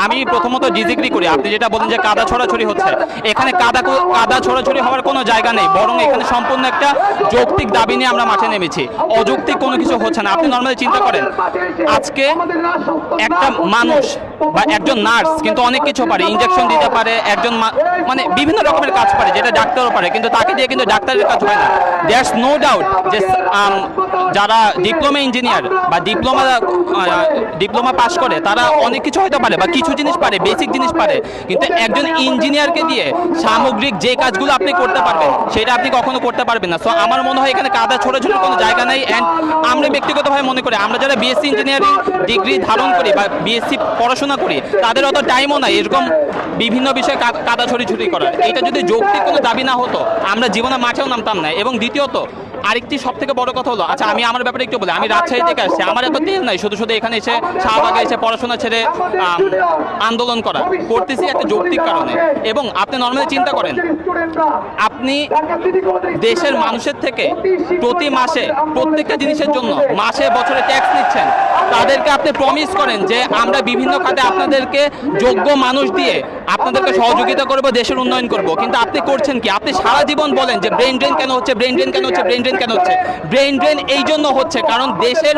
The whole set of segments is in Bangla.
আমি প্রথমত ডিজিগ্রি করি। আপনি যেটা বলেন যে কাদা ছড়াছড়ি হচ্ছে, এখানে কাদা কাদা ছড়াছড়ি হওয়ার কোনো জায়গা নেই, বরং এখানে সম্পূর্ণ একটা যৌক্তিক দাবি নিয়ে আমরা মাঠে নেমেছি। অযৌক্তিক কোনো কিছু হচ্ছে না। আপনি নর্মালি চিন্তা করেন, আজকে একটা মানুষ বা একজন নার্স কিন্তু অনেক কিছু পারে ইনজেকশন দিতে পারে, একজন মানে বিভিন্ন রকমের কাজ পারে, যেটা ডাক্তারও পারে, কিন্তু তাকে দিয়ে কিন্তু ডাক্তারের কাজ হয় না। দেয়ার্স নো ডাউট যে যারা ডিপ্লোমা ইঞ্জিনিয়ার বা ডিপ্লোমা ডিপ্লোমা পাশ করে, তারা অনেক কিছু হয়তো পারে, বা কিছু জিনিস পারে বেসিক জিনিস পারে, কিন্তু একজন ইঞ্জিনিয়ারকে দিয়ে সামগ্রিক যে কাজগুলো আপনি করতে পারবেন, সেটা আপনি কখনো করতে পারবেন না। সো আমার মনে হয় এখানে কাদা ছোটাছুটির কোনো জায়গা নেই অ্যান্ড আমরা ব্যক্তিগতভাবে মনে করি, আমরা যারা বিএসসি ইঞ্জিনিয়ারিং ডিগ্রি ধারণ করি বা বিএসসি পড়াশোনা করি, তাদের অত টাইমও নাই, এরকম বিভিন্ন বিষয়ে কাদা ছড়ি ছড়িছড়ি করার। এটা যদি যৌক্তিক কোনো দাবি না হতো, আমরা জীবনে মাঠেও নামতাম না। এবং দ্বিতীয়ত আরেকটি সব থেকে বড় কথা হলো আচ্ছা আমি আমার ব্যাপারে একটু বলি আমি রাজশাহী থেকে আসছি আমার এত তেল নাই শুধু শুধু এখানে এসে শাহবাগে এসে পড়াশোনা ছেড়ে আন্দোলন করা করতেছি একটা যৌক্তিক কারণে। এবং আপনি নর্মালি চিন্তা করেন আপনি দেশের মানুষের থেকে প্রতি মাসে প্রত্যেকটা জিনিসের জন্য মাসে বছরে ট্যাক্স নিচ্ছেন। তাদেরকে আপনি প্রমিস করেন যে আমরা বিভিন্ন খাতে আপনাদেরকে যোগ্য মানুষ দিয়ে আপনাদেরকে সহযোগিতা করব দেশের উন্নয়ন করব। কিন্তু আপনি করছেন কি? আপনি সারা জীবন বলেন যে ব্রেন ড্রেন কেন হচ্ছে ব্রেন ড্রেন কেন হচ্ছে ব্রেন ড্রেন কেন হচ্ছে? ব্রেন ড্রেন এই জন্য হচ্ছে কারণ দেশের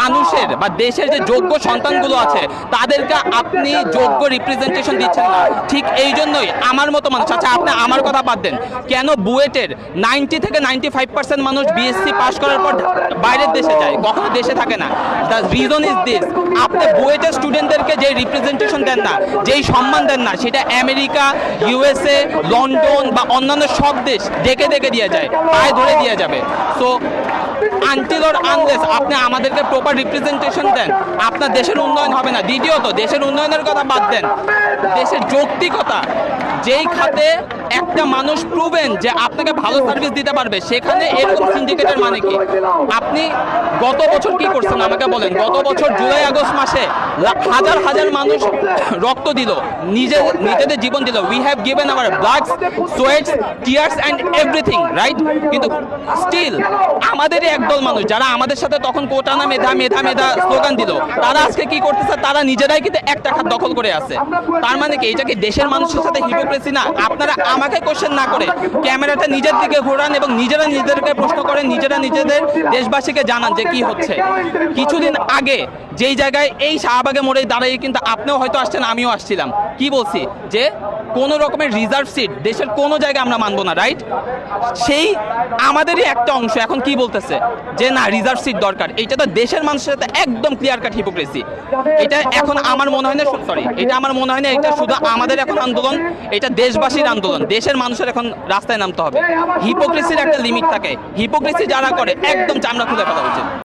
মানুষের বা দেশের যে যোগ্য সন্তানগুলো আছে তাদেরকে আপনি যোগ্য রিপ্রেজেন্টেশন দিচ্ছেন না। ঠিক এই জন্যই আমার মতো মানুষ আচ্ছা আপনি আমার কথা বাদ দেন। কেন বুয়েটের নাইনটি থেকে নাইনটি ফাইভ পার্সেন্ট মানুষ বিএসসি পাস করার পর বাইরের দেশে যায়? কখনো দেশে থাকে না। দ্য রিজন ইজ দিস আপনি বুয়েটের স্টুডেন্টদেরকে যে রিপ্রেজেন্টেশন দেন না যেই সম্মান দেন না সেটা আমেরিকা ইউএসএ লন্ডন বা অন্যান্য সব দেশ ডেকে ডেকে দিয়ে যায়, পায়ে ধরে দিয়ে যাবে। সো আনটিল অর আনলেস আপনি আমাদেরকে প্রপার রিপ্রেজেন্টেশন দেন, আপনার দেশের উন্নয়ন হবে না। দ্বিতীয়ত, দেশের উন্নয়নের কথা বাদ দেন। দেশের যৌক্তিকতা যেই খাতে একটা মানুষ প্রুভেন যে আপনাকে ভালো সার্ভিস দিতে পারবে, সেখানে এরকম সিন্ডিকেটের মানে কি? আপনি গত বছর কি করছেন আমাকে বলেন? গত বছর জুলাই, আগস্ট মাসে হাজার হাজার মানুষ রক্ত দিল, নিজে, নিজেদের জীবন দিল। We have given our bloods sweats tears and everything right কিন্তু স্টিল আমাদেরই একদল মানুষ যারা আমাদের সাথে তখন কোটানা মেধা মেধা মেধা স্লোগান দিল, তারা আজকে কি করতেছে? তারা নিজেরাই কিন্তু একটা খাত দখল করে আছে। তার মানে কি? এটা কি দেশের মানুষের সাথে হিপোক্রেসি না, আপনারা আমাকে কোশ্চেন না করে ক্যামেরাটা নিজের দিকে ঘোরান এবং নিজেরা নিজেদেরকে প্রশ্ন করেন, নিজেরা নিজেদের দেশবাসীকে জানান যে কি হচ্ছে। কিছুদিন আগে যেই জায়গায় এই শাহবাগে মোড়ে দাঁড়িয়ে কিন্তু আপনিও হয়তো আসছেন, আমিও আসছিলাম। কি বলছি? যে কোন রকমের রিজার্ভ সিট দেশের কোনো জায়গায় আমরা মানবো না রাইট সেই আমাদেরই একটা অংশ এখন কি বলতেছে? যে না রিজার্ভ সিট দরকার। এটা তো দেশের মানুষের সাথে একদম ক্লিয়ার কাট হিপোক্রেসি এটা এখন আমার মনে হয় না সরি এটা আমার মনে হয় না, এটা শুধু আমাদের এখন আন্দোলন, এটা দেশবাসীর আন্দোলন। দেশের মানুষের এখন রাস্তায় নামতে হবে। হিপোক্রেসির একটা লিমিট থাকে। হিপোক্রেসি যারা করে, একদম চামড়া খুলে ফেলা উচিত।